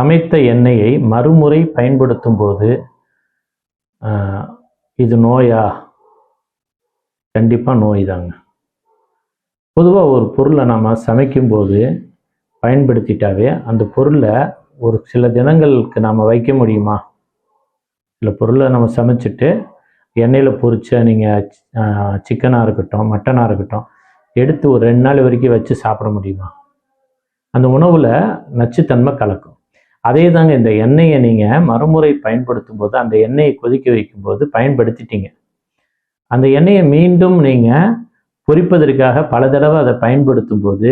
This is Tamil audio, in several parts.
சமைத்த எண்ணெயை மறுமுறை பயன்படுத்தும் போது இது நோயா? கண்டிப்பாக நோய் தாங்க பொதுவாக ஒரு பொருளை நாம் சமைக்கும்போது பயன்படுத்திட்டாவே அந்த பொருளை ஒரு சில தினங்களுக்கு நாம் வைக்க முடியுமா? சில பொருளை நம்ம சமைச்சிட்டு எண்ணெயில் பொறிச்ச நீங்கள் சிக்கனாக இருக்கட்டும் மட்டனாக இருக்கட்டும் எடுத்து ஒரு ரெண்டு நாள் வரைக்கும் வச்சு சாப்பிட முடியுமா? அந்த உணவில் நச்சுத்தன்மை கலக்கும். அதே தாங்க இந்த எண்ணெயை நீங்கள் மறுமுறை பயன்படுத்தும் போது அந்த எண்ணெயை கொதிக்க வைக்கும்போது பயன்படுத்திட்டீங்க. அந்த எண்ணெயை மீண்டும் நீங்கள் பொரிப்பதற்காக பல தடவை அதை பயன்படுத்தும் போது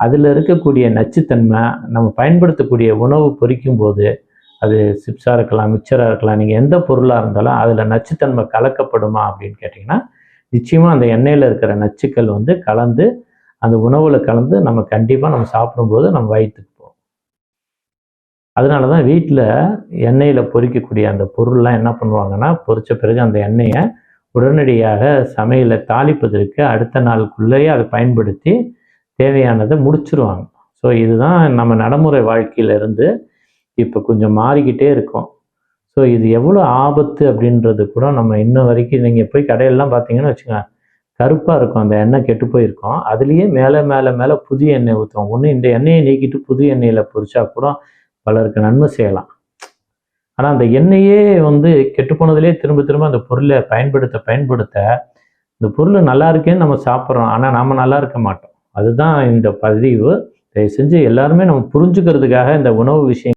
அதில் இருக்கக்கூடிய நச்சுத்தன்மை நம்ம பயன்படுத்தக்கூடிய உணவு பொரிக்கும் போது அது சிப்ஸாக இருக்கலாம் மிக்சராக இருக்கலாம் நீங்கள் எந்த பொருளாக இருந்தாலும் அதில் நச்சுத்தன்மை கலக்கப்படுமா அப்படின்னு கேட்டிங்கன்னா நிச்சயமாக அந்த எண்ணெயில் இருக்கிற நச்சுக்கள் வந்து கலந்து அந்த உணவில் கலந்து நம்ம கண்டிப்பாக நம்ம சாப்பிடும்போது நம்ம வயிற்றுக்கு அதனால தான் வீட்டில் எண்ணெயில் பொறிக்கக்கூடிய அந்த பொருள்லாம் என்ன பண்ணுவாங்கன்னா பொறித்த பிறகு அந்த எண்ணெயை உடனடியாக சமையலை தாளிப்பதற்கு அடுத்த நாளுக்குள்ளேயே அதை பயன்படுத்தி தேவையானதை முடிச்சிருவாங்க. ஸோ இதுதான் நம்ம நடைமுறை வாழ்க்கையில இருந்து இப்போ கொஞ்சம் மாறிக்கிட்டே இருக்கும். ஸோ இது எவ்வளோ ஆபத்து அப்படின்றது கூட நம்ம இன்ன வரைக்கும் நீங்கள் போய் கடையிலலாம் பார்த்தீங்கன்னு வச்சுக்கோங்க கருப்பாக இருக்கும். அந்த எண்ணெய் கெட்டு போயிருக்கும். அதுலேயே மேலே மேலே மேலே புது எண்ணெய் ஊற்றுவோம் ஒன்று இந்த எண்ணெயை நீக்கிட்டு புது எண்ணெயில் பொறிச்சா கூட பலருக்கு நன்மை செய்யலாம். ஆனால் அந்த எண்ணெயே வந்து கெட்டு போனதுலேயே திரும்ப திரும்ப அந்த பொருளை பயன்படுத்த பயன்படுத்த இந்த பொருள் நல்லா இருக்கேன்னு நம்ம சாப்பிட்றோம். ஆனால் நாம நல்லா இருக்க மாட்டோம். அதுதான் இந்த பதிவு. தயவு செஞ்சு எல்லாருமே நம்ம புரிஞ்சுக்கிறதுக்காக இந்த உணவு விஷயம்